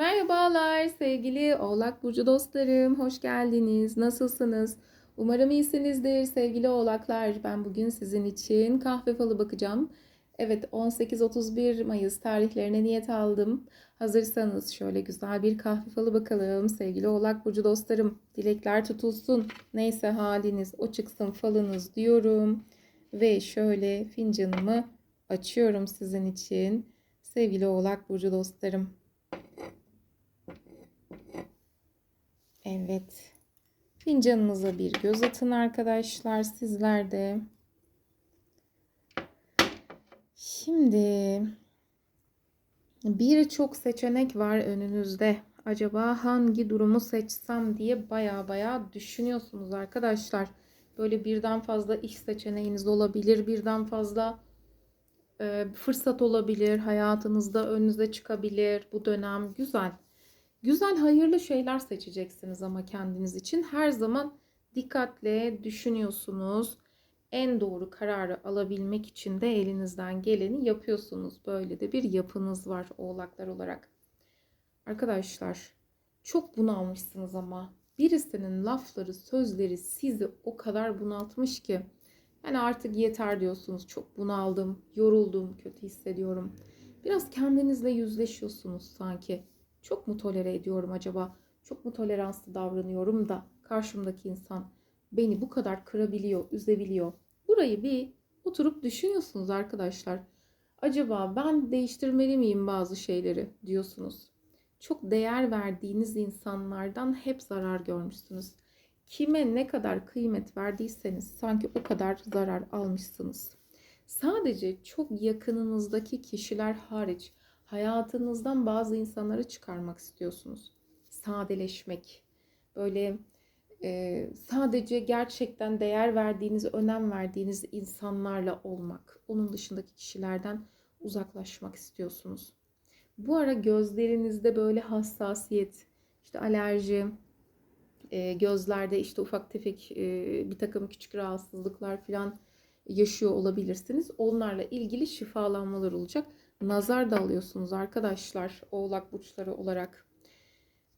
Merhabalar sevgili Oğlak Burcu dostlarım. Hoş geldiniz. Nasılsınız? Umarım iyisinizdir sevgili Oğlaklar. Ben bugün sizin için kahve falı bakacağım. Evet 18-31 Mayıs tarihlerine niyet aldım. Hazırsanız şöyle güzel bir kahve falı bakalım sevgili Oğlak Burcu dostlarım. Dilekler tutulsun. Neyse haliniz o çıksın falınız diyorum. Ve şöyle fincanımı açıyorum sizin için. Sevgili Oğlak Burcu dostlarım. Evet. Fincanınıza bir göz atın arkadaşlar sizler de. Şimdi birçok seçenek var önünüzde. Acaba hangi durumu seçsem diye baya baya düşünüyorsunuz arkadaşlar. Böyle birden fazla iş seçeneğiniz olabilir. Birden fazla e, fırsat olabilir. Hayatınızda önünüze çıkabilir. Bu dönem güzel. Güzel, hayırlı şeyler seçeceksiniz ama kendiniz için. Her zaman dikkatle düşünüyorsunuz. En doğru kararı alabilmek için de elinizden geleni yapıyorsunuz. Böyle de bir yapınız var oğlaklar olarak. Arkadaşlar, çok bunalmışsınız ama birisinin lafları, sözleri sizi o kadar bunaltmış ki yani artık yeter diyorsunuz. Çok bunaldım, yoruldum, kötü hissediyorum. Biraz kendinizle yüzleşiyorsunuz sanki. Çok mu tolere ediyorum acaba? Çok mu toleranslı davranıyorum da karşımdaki insan beni bu kadar kırabiliyor, üzebiliyor. Burayı bir oturup düşünüyorsunuz arkadaşlar. Acaba ben değiştirmeli miyim bazı şeyleri diyorsunuz. Çok değer verdiğiniz insanlardan hep zarar görmüşsünüz. Kime ne kadar kıymet verdiyseniz sanki o kadar zarar almışsınız. Sadece çok yakınınızdaki kişiler hariç hayatınızdan bazı insanları çıkarmak istiyorsunuz. Sadeleşmek, böyle e, sadece gerçekten değer verdiğiniz, önem verdiğiniz insanlarla olmak. Onun dışındaki kişilerden uzaklaşmak istiyorsunuz. Bu ara gözlerinizde böyle hassasiyet, işte alerji, e, gözlerde işte ufak tefek e, bir takım küçük rahatsızlıklar falan yaşıyor olabilirsiniz. Onlarla ilgili şifalanmalar olacak nazar da alıyorsunuz arkadaşlar oğlak burçları olarak.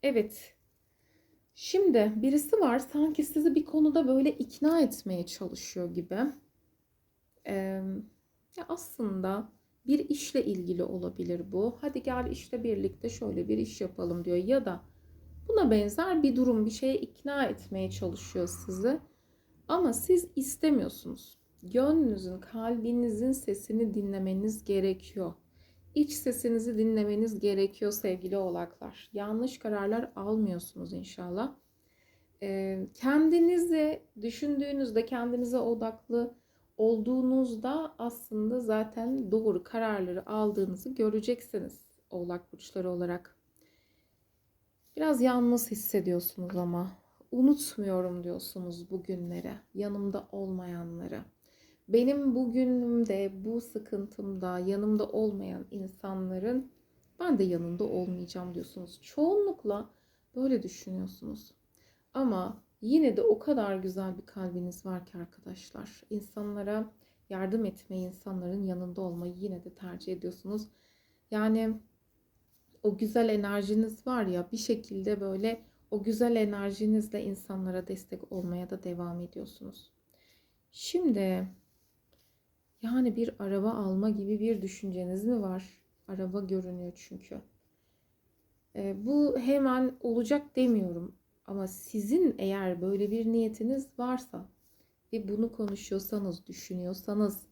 Evet. Şimdi birisi var sanki sizi bir konuda böyle ikna etmeye çalışıyor gibi. Ee, aslında bir işle ilgili olabilir bu. Hadi gel işte birlikte şöyle bir iş yapalım diyor. Ya da buna benzer bir durum bir şeye ikna etmeye çalışıyor sizi. Ama siz istemiyorsunuz. Gönlünüzün, kalbinizin sesini dinlemeniz gerekiyor. İç sesinizi dinlemeniz gerekiyor sevgili oğlaklar. Yanlış kararlar almıyorsunuz inşallah. Ee, kendinizi düşündüğünüzde, kendinize odaklı olduğunuzda aslında zaten doğru kararları aldığınızı göreceksiniz oğlak burçları olarak. Biraz yalnız hissediyorsunuz ama unutmuyorum diyorsunuz bugünlere, yanımda olmayanları benim bugünümde bu sıkıntımda yanımda olmayan insanların ben de yanında olmayacağım diyorsunuz. Çoğunlukla böyle düşünüyorsunuz. Ama yine de o kadar güzel bir kalbiniz var ki arkadaşlar. İnsanlara yardım etmeyi, insanların yanında olmayı yine de tercih ediyorsunuz. Yani o güzel enerjiniz var ya bir şekilde böyle o güzel enerjinizle insanlara destek olmaya da devam ediyorsunuz. Şimdi yani bir araba alma gibi bir düşünceniz mi var? Araba görünüyor çünkü. E, bu hemen olacak demiyorum. Ama sizin eğer böyle bir niyetiniz varsa ve bunu konuşuyorsanız, düşünüyorsanız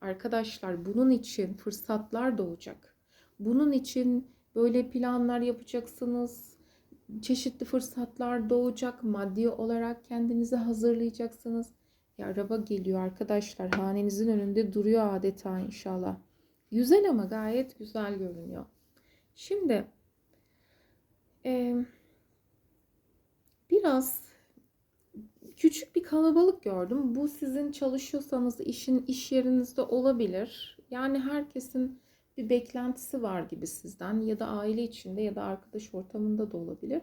arkadaşlar bunun için fırsatlar doğacak. Bunun için böyle planlar yapacaksınız. Çeşitli fırsatlar doğacak. Maddi olarak kendinizi hazırlayacaksınız ya araba geliyor arkadaşlar. Hanenizin önünde duruyor adeta inşallah. Güzel ama gayet güzel görünüyor. Şimdi e, biraz küçük bir kalabalık gördüm. Bu sizin çalışıyorsanız işin iş yerinizde olabilir. Yani herkesin bir beklentisi var gibi sizden ya da aile içinde ya da arkadaş ortamında da olabilir.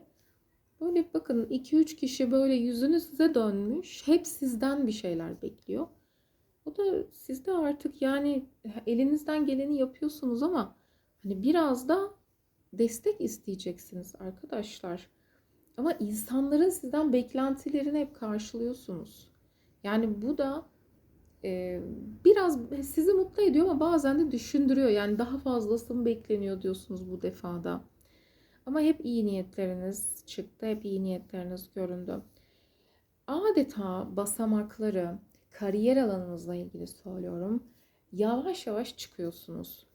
Böyle bakın 2-3 kişi böyle yüzünü size dönmüş. Hep sizden bir şeyler bekliyor. O da sizde artık yani elinizden geleni yapıyorsunuz ama hani biraz da destek isteyeceksiniz arkadaşlar. Ama insanların sizden beklentilerini hep karşılıyorsunuz. Yani bu da e, biraz sizi mutlu ediyor ama bazen de düşündürüyor. Yani daha fazlası mı bekleniyor diyorsunuz bu defada. Ama hep iyi niyetleriniz çıktı, hep iyi niyetleriniz göründü. Adeta basamakları kariyer alanınızla ilgili söylüyorum. Yavaş yavaş çıkıyorsunuz.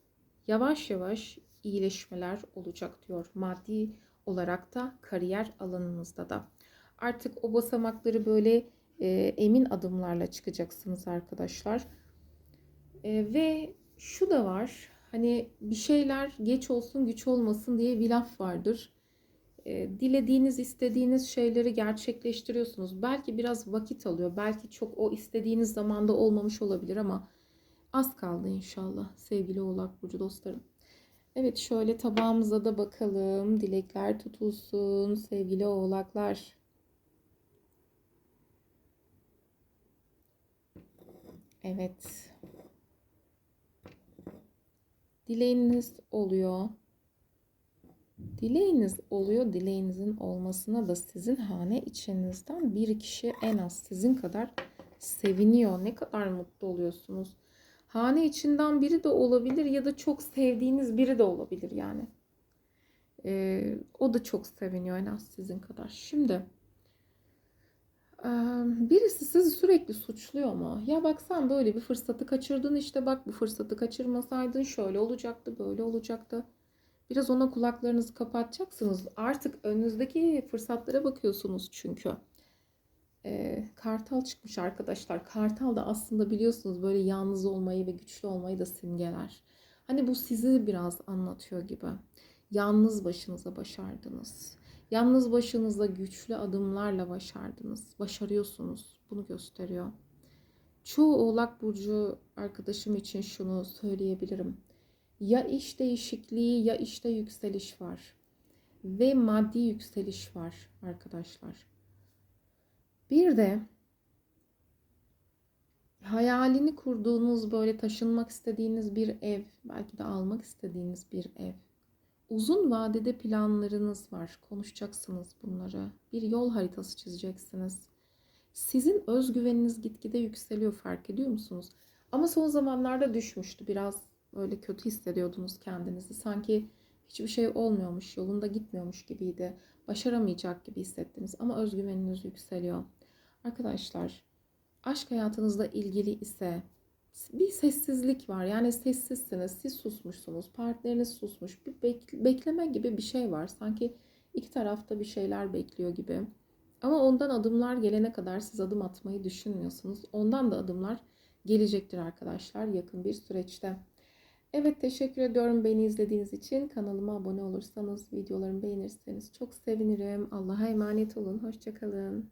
Yavaş yavaş iyileşmeler olacak diyor. Maddi olarak da kariyer alanınızda da. Artık o basamakları böyle e, emin adımlarla çıkacaksınız arkadaşlar. E, ve şu da var. Hani bir şeyler geç olsun güç olmasın diye bir laf vardır. E, dilediğiniz, istediğiniz şeyleri gerçekleştiriyorsunuz. Belki biraz vakit alıyor. Belki çok o istediğiniz zamanda olmamış olabilir ama az kaldı inşallah sevgili Oğlak Burcu dostlarım. Evet şöyle tabağımıza da bakalım. Dilekler tutulsun sevgili oğlaklar. Evet. Dileğiniz oluyor. Dileğiniz oluyor. Dileğinizin olmasına da sizin hane içinizden bir kişi en az sizin kadar seviniyor. Ne kadar mutlu oluyorsunuz. Hane içinden biri de olabilir ya da çok sevdiğiniz biri de olabilir yani. Ee, o da çok seviniyor en az sizin kadar. Şimdi birisi sizi sürekli suçluyor mu? Ya bak sen böyle bir fırsatı kaçırdın işte bak bu fırsatı kaçırmasaydın şöyle olacaktı böyle olacaktı. Biraz ona kulaklarınızı kapatacaksınız. Artık önünüzdeki fırsatlara bakıyorsunuz çünkü. Ee, kartal çıkmış arkadaşlar. Kartal da aslında biliyorsunuz böyle yalnız olmayı ve güçlü olmayı da simgeler. Hani bu sizi biraz anlatıyor gibi. Yalnız başınıza başardınız. Yalnız başınıza güçlü adımlarla başardınız. Başarıyorsunuz. Bunu gösteriyor. Çoğu Oğlak Burcu arkadaşım için şunu söyleyebilirim. Ya iş değişikliği ya işte yükseliş var. Ve maddi yükseliş var arkadaşlar. Bir de hayalini kurduğunuz böyle taşınmak istediğiniz bir ev, belki de almak istediğiniz bir ev. Uzun vadede planlarınız var. Konuşacaksınız bunları. Bir yol haritası çizeceksiniz. Sizin özgüveniniz gitgide yükseliyor fark ediyor musunuz? Ama son zamanlarda düşmüştü. Biraz öyle kötü hissediyordunuz kendinizi. Sanki hiçbir şey olmuyormuş, yolunda gitmiyormuş gibiydi. Başaramayacak gibi hissettiniz ama özgüveniniz yükseliyor. Arkadaşlar, aşk hayatınızla ilgili ise bir sessizlik var. Yani sessizsiniz, siz susmuşsunuz, partneriniz susmuş. Bir bek- bekleme gibi bir şey var. Sanki iki tarafta bir şeyler bekliyor gibi. Ama ondan adımlar gelene kadar siz adım atmayı düşünmüyorsunuz. Ondan da adımlar gelecektir arkadaşlar yakın bir süreçte. Evet teşekkür ediyorum beni izlediğiniz için. Kanalıma abone olursanız, videolarımı beğenirseniz çok sevinirim. Allah'a emanet olun. Hoşçakalın.